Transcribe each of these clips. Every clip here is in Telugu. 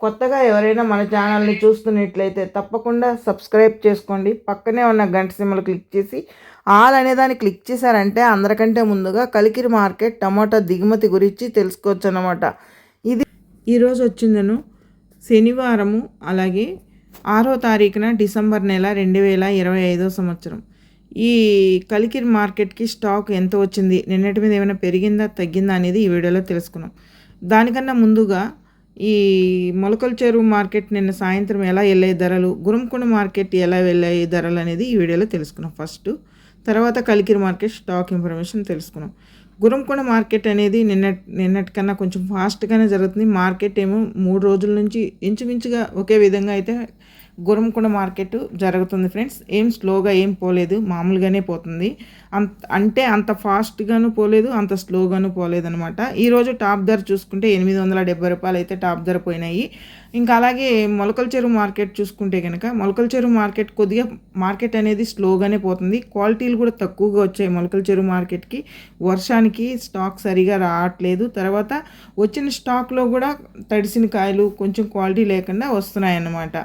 కొత్తగా ఎవరైనా మన ఛానల్ని చూస్తున్నట్లయితే తప్పకుండా సబ్స్క్రైబ్ చేసుకోండి. పక్కనే ఉన్న గంట సిమ్మలు క్లిక్ చేసి ఆల్ అనే దాన్ని క్లిక్ చేశారంటే అందరికంటే ముందుగా కలికిరి మార్కెట్ టమాటా దిగుమతి గురించి తెలుసుకోవచ్చు అన్నమాట ఇది ఈరోజు వచ్చిందను. శనివారము అలాగే ఆరో తారీఖున డిసెంబర్ నెల రెండు వేల ఇరవై ఐదో సంవత్సరం. ఈ కలికిరి మార్కెట్కి స్టాక్ ఎంత వచ్చింది నిన్నటి మీద ఏమైనా పెరిగిందా తగ్గిందా అనేది ఈ వీడియోలో తెలుసుకున్నాం. దానికన్నా ముందుగా ఈ మొలకల చెరువు మార్కెట్ నిన్న సాయంత్రం ఎలా వెళ్ళే ధరలు గురంకొండ మార్కెట్ ఎలా వెళ్ళే ధరలు అనేది ఈ వీడియోలో తెలుసుకున్నాం. ఫస్ట్ తర్వాత కలికిరి మార్కెట్ స్టాక్ ఇన్ఫర్మేషన్ తెలుసుకున్నాం. గురంకొండ మార్కెట్ అనేది నిన్న నిన్నటికన్నా కొంచెం ఫాస్ట్గానే జరుగుతుంది. మార్కెట్ ఏమో మూడు రోజుల నుంచి ఇంచుమించుగా ఒకే విధంగా అయితే గురంకొండ మార్కెట్ జరుగుతుంది ఫ్రెండ్స్. ఏం స్లోగా ఏం పోలేదు మామూలుగానే పోతుంది. అంత అంటే అంత ఫాస్ట్గాను పోలేదు అంత స్లోగాను పోలేదు అనమాట ఈరోజు టాప్ ధర చూసుకుంటే ఎనిమిది వందల డెబ్బై రూపాయలు అయితే టాప్ ధర పోయినాయి. ఇంకా అలాగే మొలకల చెరువు మార్కెట్ చూసుకుంటే కనుక మొలకల చెరువు మార్కెట్ కొద్దిగా మార్కెట్ అనేది స్లోగానే పోతుంది. క్వాలిటీలు కూడా తక్కువగా వచ్చాయి మొలకల చెరువు మార్కెట్కి. వర్షానికి స్టాక్ సరిగా రావట్లేదు. తర్వాత వచ్చిన స్టాక్లో కూడా తడిసిన కాయలు కొంచెం క్వాలిటీ లేకుండా వస్తున్నాయి అన్నమాట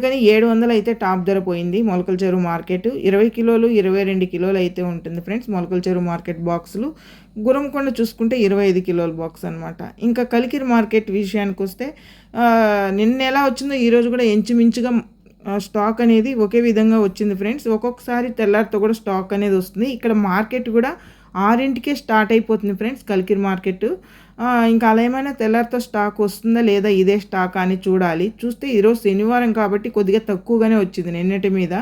అందుకని ఏడు వందలు అయితే టాప్ ధర పోయింది. మొలకల చెరువు మార్కెట్ ఇరవై కిలోలు ఇరవై రెండు కిలోలు అయితే ఉంటుంది ఫ్రెండ్స్. మొలకల చెరువు మార్కెట్ బాక్సులు. గురంకొండ చూసుకుంటే ఇరవై ఐదు కిలోల బాక్స్ అనమాట ఇంకా కలికిరి మార్కెట్ విషయానికి వస్తే నిన్న ఎలా వచ్చిందో ఈరోజు కూడా ఎంచుమించుగా స్టాక్ అనేది ఒకే విధంగా వచ్చింది ఫ్రెండ్స్. ఒక్కొక్కసారి తెల్లారితో కూడా స్టాక్ అనేది వస్తుంది. ఇక్కడ మార్కెట్ కూడా ఆరింటికే స్టార్ట్ అయిపోతుంది ఫ్రెండ్స్ కలికిరి మార్కెట్. ఇంకా అలా ఏమైనా తెల్లారితో స్టాక్ వస్తుందా లేదా ఇదే స్టాక్ అని చూడాలి. చూస్తే ఈరోజు శనివారం కాబట్టి కొద్దిగా తక్కువగానే వచ్చింది నిన్నటి మీద.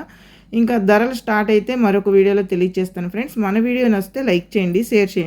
ఇంకా ధరలు స్టార్ట్ అయితే మరొక వీడియోలో తెలియజేస్తాను. ఫ్రెండ్స్ మన వీడియో నచ్చితే లైక్ చేయండి షేర్ చేయండి.